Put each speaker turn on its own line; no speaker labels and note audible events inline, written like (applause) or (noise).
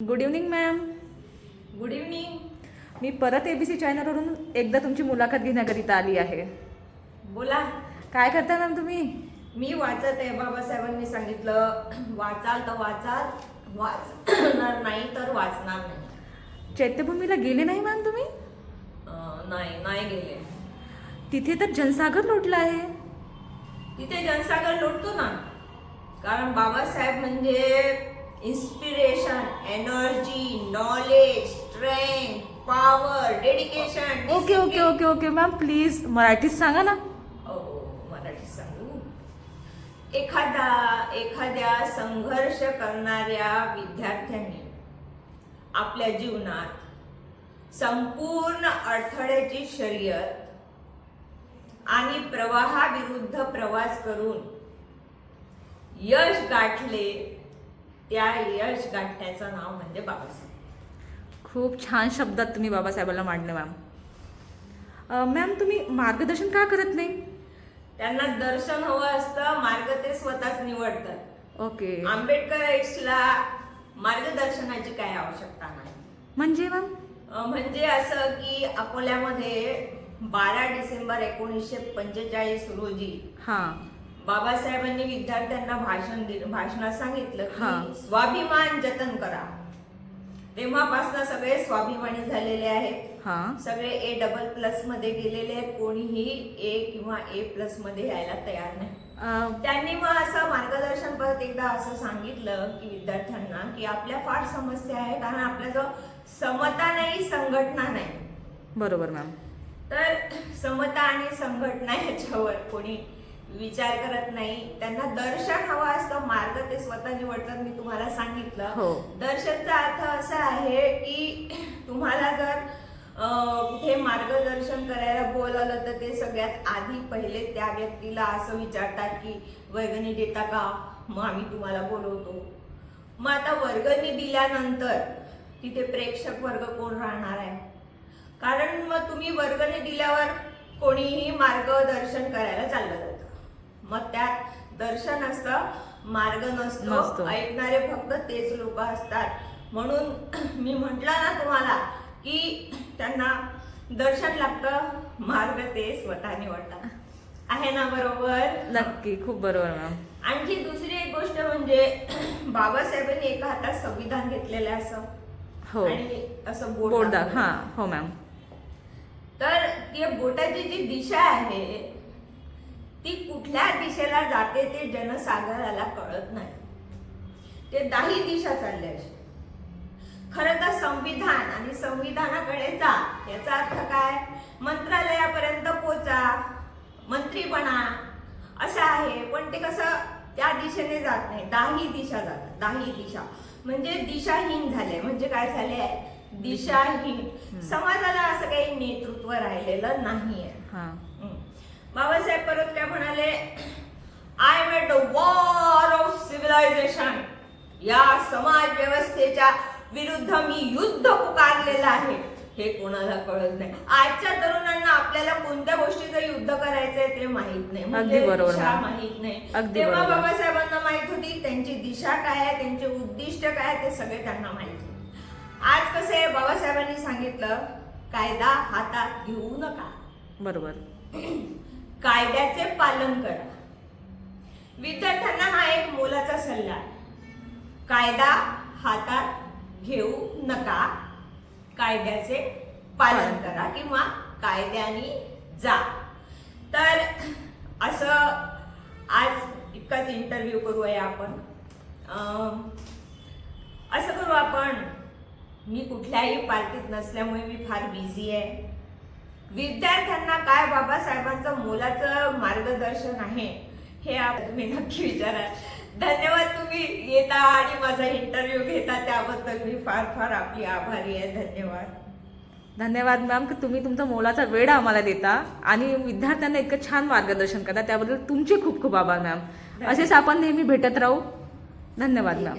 Good evening ma'am
good evening
मी परत A B C चॅनलवरून एकदा तुमची मुलाखत घेण्याकरिता आली आहे.
बोला.
काय करता मॅम तुम्ही?
मी वाचत आहे. बाबासाहेबांनी सांगितलं वाचाल तर वाचाल वाचणार नाही तर वाचणार नाही.
चैत्यभूमीला गेले नाही मॅम तुम्ही?
नाही नाही गेले.
तिथे तर जनसागर लोटला आहे.
तिथे जनसागर लोटतो ना. कारण बाबासाहेब म्हणजे inspiration energy knowledge strength power dedication
okay okay okay okay ma'am please मराठीत सांगा ना.
मराठी सांगू? एखादा एखाद्या संघर्ष करणाऱ्या विद्यार्थ्यांनी आपल्या जीवनात संपूर्ण अडथळ्याची शर्यत आणि प्रवाहाविरुद्ध प्रवास करून यश गाठले त्या यश गाठण्याचं नाव म्हणजे बाबासाहेब.
खूप छान शब्दात तुम्ही बाबासाहेबांना मांडले मॅम मॅम तुम्ही मार्गदर्शन का करत नाही?
त्यांना दर्शन हवं असतं मार्ग ते स्वतःच निवडतात
ओके.
आंबेडकराईट्सला मार्गदर्शनाची काय आवश्यकता नाही.
म्हणजे मॅम
म्हणजे असं की अकोल्यामध्ये बारा डिसेंबर एकोणीसशे पंचेचाळीस रोजी
हां.
बाबासाहेबांनी विद्यार्थ्यांना भाषण भाषणात सांगितलं. की स्वाभिमान जतन करा. तेव्हापासून सगळे स्वाभिमानी झालेले आहेत.
हां.
सगळे ए डबल प्लसमध्ये गेलेले आहेत. कोणीही ए किंवा ए प्लसमध्ये यायला तयार नाही. त्यांनी मग असं मार्गदर्शन परत एकदा असं सांगितलं की विद्यार्थ्यांना की आपल्या फार समस्या आहे कारण आपल्याजवळ समता नाही संघटना नाही.
बरोबर मॅम.
तर समता आणि संघटना याच्यावर कोणी विचार करत नाही. त्यांना दर्शन हवं असतं. मार्ग ते स्वतः निवडतात मी तुम्हाला सांगितलं.
हो.
दर्शनचा अर्थ असा आहे की तुम्हाला जर कुठे मार्गदर्शन करायला बोलावलं तर ते सगळ्यात आधी पहिले त्या व्यक्तीला असं विचारतात की वर्गणी देता का? मग आम्ही तुम्हाला बोलवतो. मग आता वर्गणी दिल्यानंतर तिथे प्रेक्षक वर्ग कोण राहणार आहे? कारण मग तुम्ही वर्गणी दिल्यावर कोणीही मार्गदर्शन करायला चाललं जातं दर्शन असतं मार्ग
नसतो.
ऐकणारे फक्त तेच लोक असतात. म्हणून (clears throat) मी म्हटलं ना तुम्हाला की त्यांना दर्शन लागतं मार्ग ते स्वतः निवडतात. आहे ना बरोबर?
नक्की खूप बरोबर मॅम.
आणखी दुसरी एक गोष्ट म्हणजे (clears throat) बाबासाहेबांनी एका हातात संविधान घेतलेलं आहे असं.
हो.
आणि असं बोट.
हां हो मॅम.
तर ती बोटाची जी दिशा आहे ती कुठल्या दिशेला जाते ते जनसागराला कळत नाही. ते दाही दिशा चालल्या अशा. खरं तर संविधान आणि संविधानाकडे जा याचा अर्थ काय? मंत्रालयापर्यंत पोचा मंत्री बना असं आहे पण ते कसं त्या दिशेने जात नाही दाही दिशा जातात दाही दिशा. म्हणजे दिशाहीन झाले म्हणजे काय झाले? दिशाहीन. समाजाला असं काही नेतृत्व राहिलेलं नाहीये.
हां.
बाबासाहेब परत काय म्हणाले? I the war of civilization या समाज व्यवस्थेच्या विरुद्ध मी युद्ध पुकारलेलं आहे. हे कोणाला कळत नाही. आजच्या तरुणांना आपल्याला कोणत्या गोष्टीचं युद्ध करायचंय ते माहीत नाही. म्हणजे दिशा. माहीत नाही. तेव्हा. बाबासाहेबांना माहीत होती त्यांची दिशा काय आहे त्यांचे उद्दिष्ट काय आहे ते सगळे त्यांना माहीत होते. आज कसं आहे बाबासाहेबांनी सांगितलं कायदा हातात घेऊ नका.
बरोबर. (clears throat)
कायद्याचे पालन करा. विद्यार्थ्यांना हा एक मोलाचा सल्ला. कायदा हातात घेऊ नका. कायद्याचे पालन करा किंवा कायद्याने जा. तर असं आज इतकाच इंटरव्ह्यू करूया आपण. असं करू आपण. मी कुठल्याही पार्टीत नसल्यामुळे मी फार बिझी आहे. विद्यार्थ्यांना काय बाबासाहेबांचं मोलाचं मार्गदर्शन आहे हे तुम्ही नक्की विचारा. धन्यवाद तुम्ही येता आणि माझा इंटरव्ह्यू घेता त्याबद्दल मी फार फार आपली आभारी आहे. धन्यवाद.
धन्यवाद मॅम की तुम्ही तुमचा मोलाचा वेळ आम्हाला देता आणि विद्यार्थ्यांना इतकं छान मार्गदर्शन करता. त्याबद्दल तुमचे खूप खूप आभार मॅम असेच आपण नेहमी भेटत राहू. धन्यवाद मॅम.